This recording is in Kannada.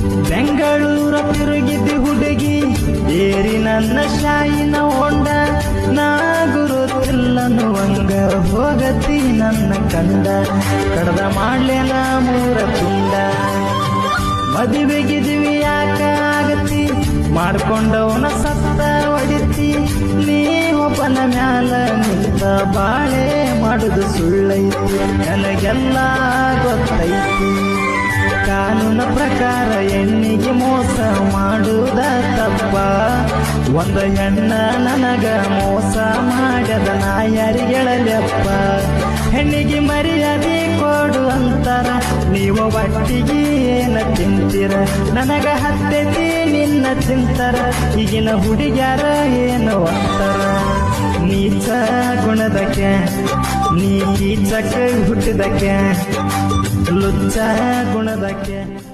ಬೆಂಗಳೂರ ತಿರುಗಿದ್ದಿ ಹುಡುಗಿ, ಏರಿ ನನ್ನ ಶಾಯಿನ ಹೊಂಡ. ನಾ ಗುರುತಿಲ್ಲನ್ನುವಂಗ ಹೋಗತಿ ನನ್ನ ಕಂಡ. ಕಡದ ಮಾಡ್ಲೇನ ಮೂರ ತುಂಡ. ಮದುವೆಗಿದ್ವಿ ಯಾಕ ಆಗತಿ? ಮಾಡ್ಕೊಂಡವನ ಸತ್ತ ಹೊಡಿತಿ. ಒಬ್ಬನ ಮ್ಯಾಲ ನಿಂತ ಬಾಳೆ ಮಾಡುದು ಸುಳ್ಳೈತಿ. ನನಗೆಲ್ಲ ಗೊತ್ತೈತಿ. ಕಾನೂನ ಪ್ರಕಾರ ಮಾಡುವುದ ತಪ್ಪ ಒಂದು ಹೆಣ್ಣ ನನಗ ಮೋಸ ಮಾಡದ ನಾಯರಿಗಳಲ್ಲಪ್ಪ ಹೆಣ್ಣಿಗೆ ಮರ್ಯಾದೆ ಕೊಡು ಅಂತಾರ. ನೀವು ಒಟ್ಟಿಗೆ ಏನ ತಿಂತೀರ? ನನಗ ಹತ್ತೈತಿ, ನಿನ್ನ ತಿಂತಾರ. ಈಗಿನ ಹುಡುಗ್ಯಾರ ಏನು ಅಂತಾರ? ನೀಚ ಗುಣದಕ್ಕೆ ನೀ ಕೀಚಕ ಹುಟ್ಟಿದಕ್ಕೆ ಲುಚ್ಚ ಗುಣದಕ್ಕೆ.